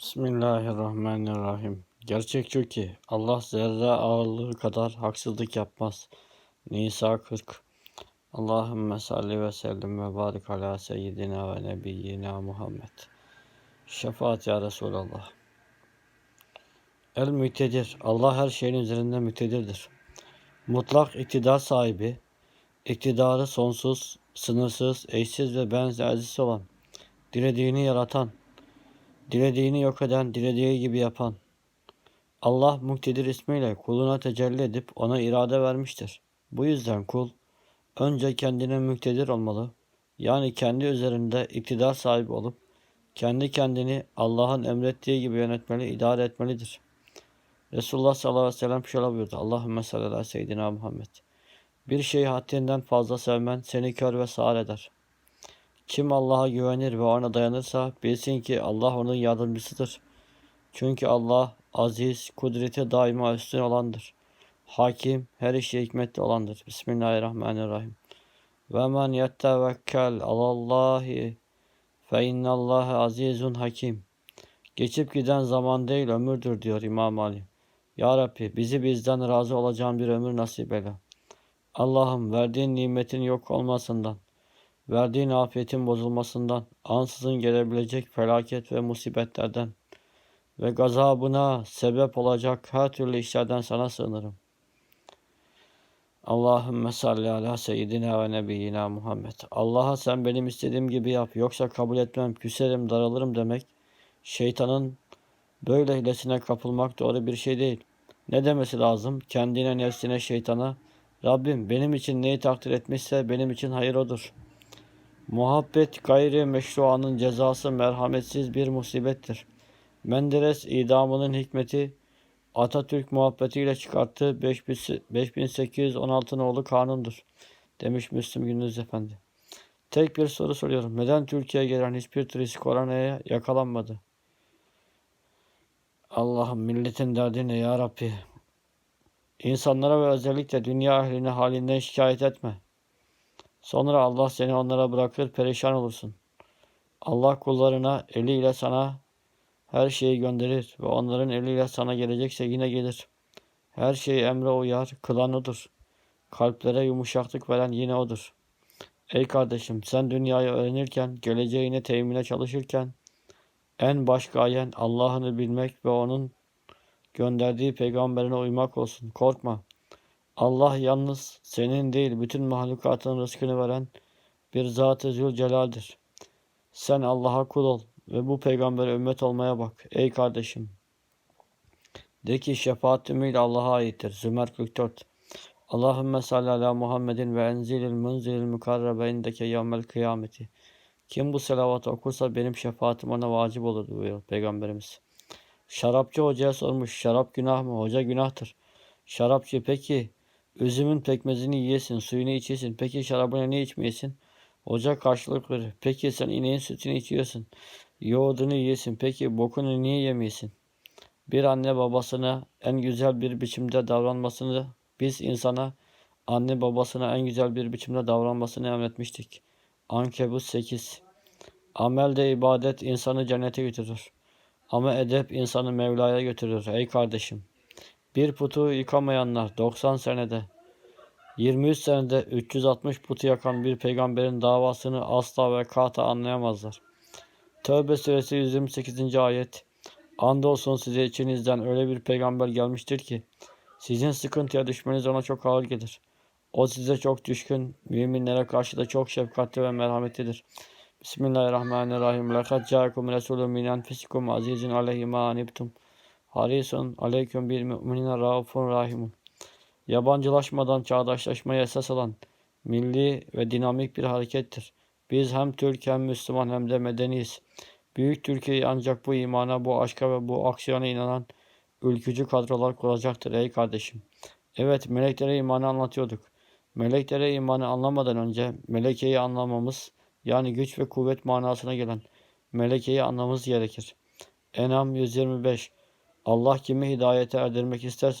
Bismillahirrahmanirrahim. Gerçek şu ki Allah zerre ağırlığı kadar haksızlık yapmaz. Nisa 40 Allahümme salli ve sellim ve barik ala seyyidina ve nebiyyina Muhammed. Şefaat ya Resulallah. El mütedir. Allah her şeyin üzerinde mütedirdir. Mutlak iktidar sahibi, iktidarı sonsuz, sınırsız, eşsiz ve benzersiz olan, dilediğini yaratan, Dilediğini yok eden, dilediği gibi yapan. Allah muktedir ismiyle kuluna tecelli edip ona irade vermiştir. Bu yüzden kul önce kendine muktedir olmalı. Yani kendi üzerinde iktidar sahibi olup kendi kendini Allah'ın emrettiği gibi yönetmeli, idare etmelidir. Resulullah sallallahu aleyhi ve sellem şöyle buyurdu. Allahümme salli ala seyyidina Muhammed. Bir şeyi haddinden fazla sevmen seni kör ve sağır eder.'' Kim Allah'a güvenir ve ona dayanırsa bilsin ki Allah onun yardımcısıdır. Çünkü Allah aziz, kudreti daima üstün olandır. Hakim, her işe hikmetli olandır. Bismillahirrahmanirrahim. Ve men yettevekkel alallahi fe innallâhe azizun hakim. Geçip giden zaman değil ömürdür diyor İmam Ali. Ya Rabbi bizi bizden razı olacağın bir ömür nasip eyle. Allah'ım verdiğin nimetin yok olmasından, verdiğin afiyetin bozulmasından, ansızın gelebilecek felaket ve musibetlerden ve gazabına sebep olacak her türlü işlerden sana sığınırım. Allahümme salli ala seyyidina ve nebiyyina Muhammed. Allah'a sen benim istediğim gibi yap yoksa kabul etmem, küserim, daralırım demek şeytanın böyle hilesine kapılmak doğru bir şey değil. Ne demesi lazım? Kendine, nefsine, şeytana Rabbim benim için neyi takdir etmişse benim için hayır odur.'' Muhabbet gayri meşruanın cezası merhametsiz bir musibettir. Menderes idamının hikmeti Atatürk muhabbetiyle çıkarttığı 5816 nolu kanundur. Demiş Müslüm Gündüz Efendi. Tek bir soru soruyorum. Neden Türkiye'ye gelen hiçbir turist koronaya yakalanmadı? Allah'ım milletin derdine ya Rabbi. İnsanlara ve özellikle dünya ehline halinden şikayet etme. Sonra Allah seni onlara bırakır perişan olursun. Allah kullarına eliyle sana her şeyi gönderir ve onların eliyle sana gelecekse yine gelir. Her şeyi emre uyar, kılan odur. Kalplere yumuşaklık veren yine odur. Ey kardeşim sen dünyayı öğrenirken, geleceğini temine çalışırken en baş gayen Allah'ını bilmek ve onun gönderdiği peygamberine uymak olsun. Korkma. Allah yalnız senin değil bütün mahlukatın rızkını veren bir Zat-ı Zülcelal'dir. Sen Allah'a kul ol ve bu peygambere ümmet olmaya bak ey kardeşim. De ki şefaat ümiyle Allah'a aittir. Zümer 44 Allahümme salli ala Muhammedin ve enzilil munzilil mukarrebe indeke yevmel kıyameti. Kim bu selavatı okursa benim şefaatim ona vacip olur diyor Peygamberimiz. Şarapçı hocaya sormuş. Şarap günah mı? Hoca günahtır. Şarapçı peki Üzümün pekmezini yiyesin, suyunu içesin. Peki şarabını ne içmeyesin? Ocak karşılık verir. Peki sen ineğin sütünü içiyorsun. Yoğurdunu yiyesin. Peki bokunu niye yemeyesin? Bir anne babasına en güzel bir biçimde davranmasını biz insana anne babasına en güzel bir biçimde davranmasını emretmiştik. Ankebut 8 Amel de ibadet insanı cennete götürür. Ama edep insanı Mevla'ya götürür. Ey kardeşim! Bir putu yıkamayanlar 90 senede, 23 senede 360 putu yakan bir peygamberin davasını asla ve kata anlayamazlar. Tövbe suresi 128. ayet Andolsun size içinizden öyle bir peygamber gelmiştir ki sizin sıkıntıya düşmeniz ona çok ağır gelir. O size çok düşkün, müminlere karşı da çok şefkatli ve merhametlidir. Bismillahirrahmanirrahim. Lekad ca'akum resulun min enfisikum azizun aleyhi ma. Harisun aleyküm bir müminine raufun rahimun. Yabancılaşmadan çağdaşlaşmaya esas alan milli ve dinamik bir harekettir. Biz hem Türk hem Müslüman hem de medeniyiz. Büyük Türkiye'yi ancak bu imana, bu aşka ve bu aksiyona inanan ülkücü kadrolar kuracaktır ey kardeşim. Evet meleklere imanı anlatıyorduk. Meleklere imanı anlamadan önce melekeyi anlamamız yani güç ve kuvvet manasına gelen melekeyi anlamamız gerekir. Enam 125 Allah kimi hidayete erdirmek isterse